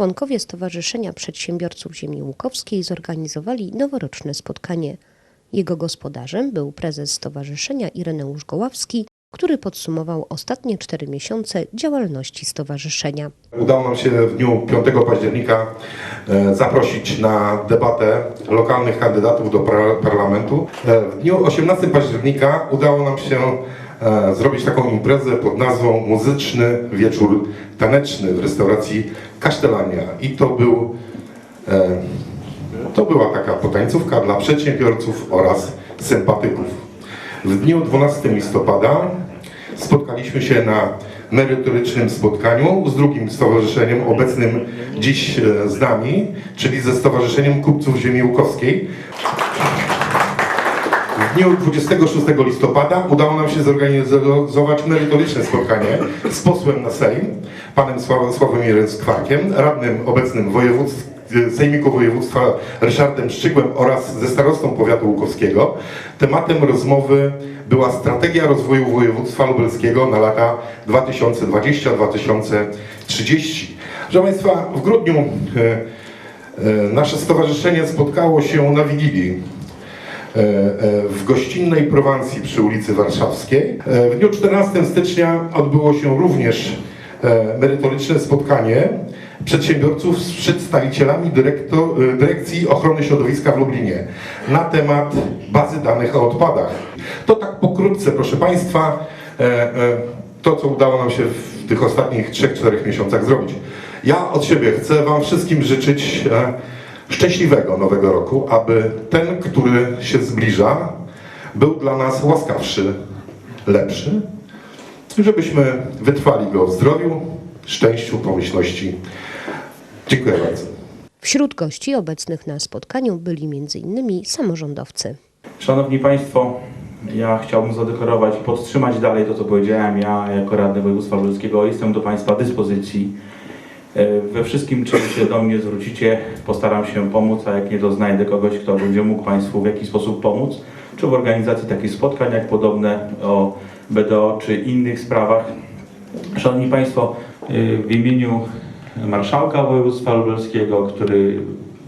Członkowie Stowarzyszenia Przedsiębiorców Ziemi Łukowskiej zorganizowali noworoczne spotkanie. Jego gospodarzem był prezes stowarzyszenia Ireneusz Goławski, który podsumował ostatnie cztery miesiące działalności stowarzyszenia. Udało nam się w dniu 5 października e, zaprosić na debatę lokalnych kandydatów do parlamentu. E, W dniu 18 października udało nam się zrobić taką imprezę pod nazwą Muzyczny Wieczór Taneczny w restauracji Kasztelania. I to był e, to była taka potańcówka dla przedsiębiorców oraz sympatyków. W dniu 12 listopada spotkaliśmy się na merytorycznym spotkaniu z drugim stowarzyszeniem obecnym dziś e, z nami, czyli ze Stowarzyszeniem Kupców Ziemi Łukowskiej. W dniu 26 listopada udało nam się zorganizować merytoryczne spotkanie z posłem na Sejm, panem Sław- Sławomirem Skwarkiem, radnym obecnym województw, Sejmiku Województwa Ryszardem Szczygłem oraz ze starostą powiatu łukowskiego. Tematem rozmowy była strategia rozwoju województwa lubelskiego na lata 2020-2030. Proszę Państwa, w grudniu e, e, nasze stowarzyszenie spotkało się na Wigilii w gościnnej Prowansji przy ulicy Warszawskiej. E, W dniu 14 stycznia odbyło się również e, merytoryczne spotkanie przedsiębiorców z przedstawicielami dyrektor, e, Dyrekcji Ochrony Środowiska w Lublinie na temat bazy danych o odpadach. To tak pokrótce, proszę Państwa, e, e, to co udało nam się w tych ostatnich 3-4 miesiącach zrobić. Ja od siebie chcę Wam wszystkim życzyć e, szczęśliwego nowego roku, aby ten, który się zbliża, był dla nas łaskawszy, lepszy, żebyśmy wytrwali go w zdrowiu, szczęściu, pomyślności. Dziękuję bardzo. Wśród gości obecnych na spotkaniu byli m.in. samorządowcy. Szanowni Państwo, ja chciałbym zadekorować i podtrzymać dalej to, co powiedziałem. Ja jako radny województwa lubelskiego jestem do Państwa dyspozycji. E, We wszystkim, czym się do mnie zwrócicie, postaram się pomóc, a jak nie, to znajdę kogoś, kto będzie mógł Państwu w jakiś sposób pomóc, czy w organizacji takich spotkań, jak podobne o BDO, czy innych sprawach. Szanowni Państwo, e, w imieniu Marszałka Województwa Lubelskiego, który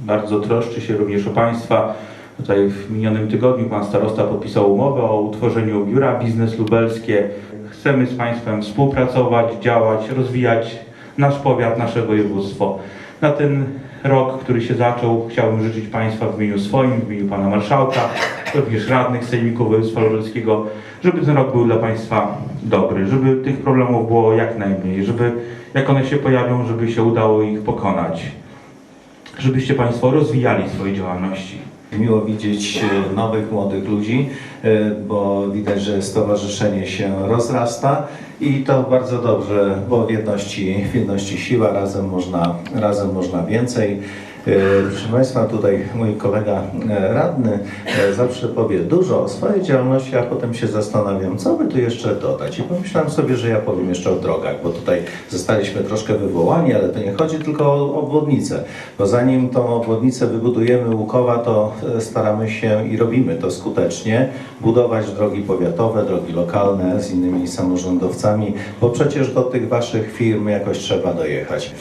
bardzo troszczy się również o Państwa, Tutaj w minionym tygodniu pan starosta podpisał umowę o utworzeniu biura Biznes Lubelskie. Chcemy z Państwem współpracować, działać, rozwijać nasz powiat, nasze województwo. Na ten rok, który się zaczął, chciałbym życzyć Państwa w imieniu swoim, w imieniu Pana Marszałka, również radnych Sejmiku Województwa Lubelskiego, żeby ten rok był dla Państwa dobry, żeby tych problemów było jak najmniej, żeby jak one się pojawią, żeby się udało ich pokonać, żebyście Państwo rozwijali swoje działalności. Miło widzieć e, nowych, młodych ludzi, e, bo widać, że stowarzyszenie się rozrasta i to bardzo dobrze, bo w jedności, w jedności siła, razem można, razem można więcej. E, Proszę Państwa, tutaj mój kolega e, radny e, zawsze powie dużo o swojej działalności, a potem się zastanawiam, co by tu jeszcze dodać. I pomyślałem sobie, że ja powiem jeszcze o drogach, bo tutaj zostaliśmy troszkę wywołani, ale to nie chodzi tylko o obwodnicę, bo zanim tą obwodnicę wybudujemy Łukowa, to staramy się i robimy to skutecznie, budować drogi powiatowe, drogi lokalne z innymi samorządowcami, bo przecież do tych Waszych firm jakoś trzeba dojechać.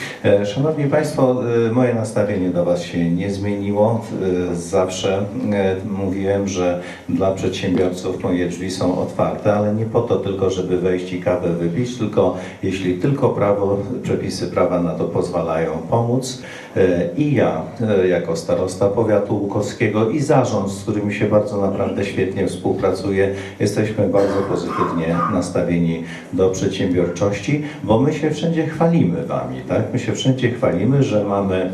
Szanowni Państwo, moje nastawienie do Was się nie zmieniło. E, Zawsze e, mówiłem, że dla przedsiębiorców moje drzwi są otwarte, ale nie po to tylko, żeby wejść i kawę wypić, tylko jeśli tylko prawo, przepisy prawa na to pozwalają pomóc. E, I ja, jako starosta powiatu łukowskiego i zarząd, z którym się bardzo naprawdę świetnie współpracuję, jesteśmy bardzo pozytywnie nastawieni do przedsiębiorczości, bo my się wszędzie chwalimy Wami, tak? My się wszędzie chwalimy, że mamy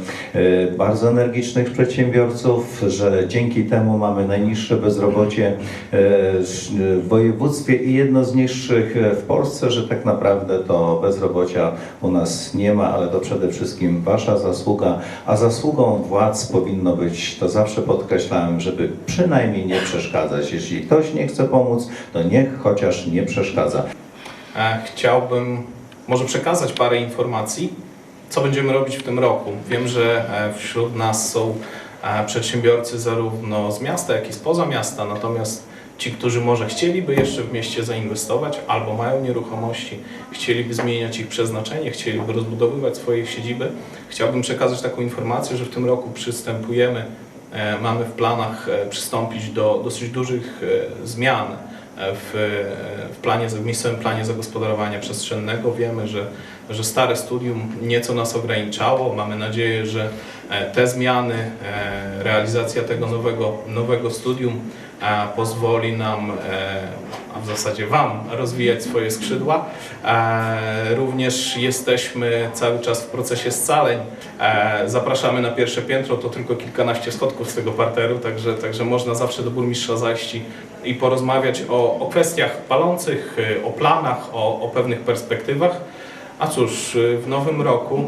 bardzo energicznych przedsiębiorców, że dzięki temu mamy najniższe bezrobocie e, w województwie i jedno z niższych w Polsce, że tak naprawdę to bezrobocia u nas nie ma, ale to przede wszystkim Wasza zasługa, a zasługą władz powinno być, to zawsze podkreślałem, żeby przynajmniej nie przeszkadzać. Jeśli ktoś nie chce pomóc, to niech chociaż nie przeszkadza. E, Chciałbym może przekazać parę informacji, co będziemy robić w tym roku. Wiem, że e, wśród nas są e, przedsiębiorcy zarówno z miasta, jak i spoza miasta, natomiast ci, którzy może chcieliby jeszcze w mieście zainwestować albo mają nieruchomości, chcieliby zmieniać ich przeznaczenie, chcieliby rozbudowywać swoje siedziby, chciałbym przekazać taką informację, że w tym roku przystępujemy, e, mamy w planach przystąpić do dosyć dużych zmian w, w, planie, w miejscowym planie zagospodarowania przestrzennego. Wiemy, że, że stare studium nieco nas ograniczało. Mamy nadzieję, że e, te zmiany, e, realizacja tego nowego, nowego studium e, pozwoli nam, a w zasadzie Wam, rozwijać swoje skrzydła. E, Również jesteśmy cały czas w procesie scaleń. E, Zapraszamy na pierwsze piętro, to tylko kilkanaście schodków z tego parteru, także, także można zawsze do burmistrza zajść i, porozmawiać o, o kwestiach palących, y, o planach, o, o pewnych perspektywach. A cóż, w nowym roku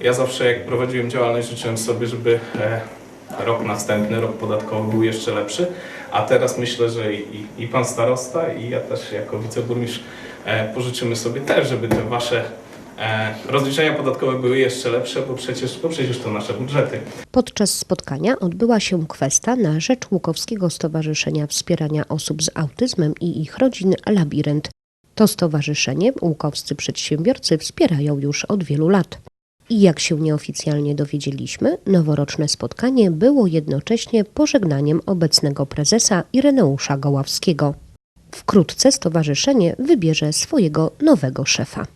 ja zawsze jak prowadziłem działalność życzyłem sobie, żeby e, rok następny, rok podatkowy był jeszcze lepszy, a teraz myślę, że i, i, pan starosta i ja też jako wiceburmistrz e, pożyczymy sobie też, żeby te wasze e, rozliczenia podatkowe były jeszcze lepsze, bo przecież, bo przecież to nasze budżety. Podczas spotkania odbyła się kwesta na rzecz Łukowskiego Stowarzyszenia Wspierania Osób z Autyzmem i ich rodzin Labirynt. To stowarzyszenie łukowscy przedsiębiorcy wspierają już od wielu lat. I jak się nieoficjalnie dowiedzieliśmy, noworoczne spotkanie było jednocześnie pożegnaniem obecnego prezesa Ireneusza Goławskiego. Wkrótce stowarzyszenie wybierze swojego nowego szefa.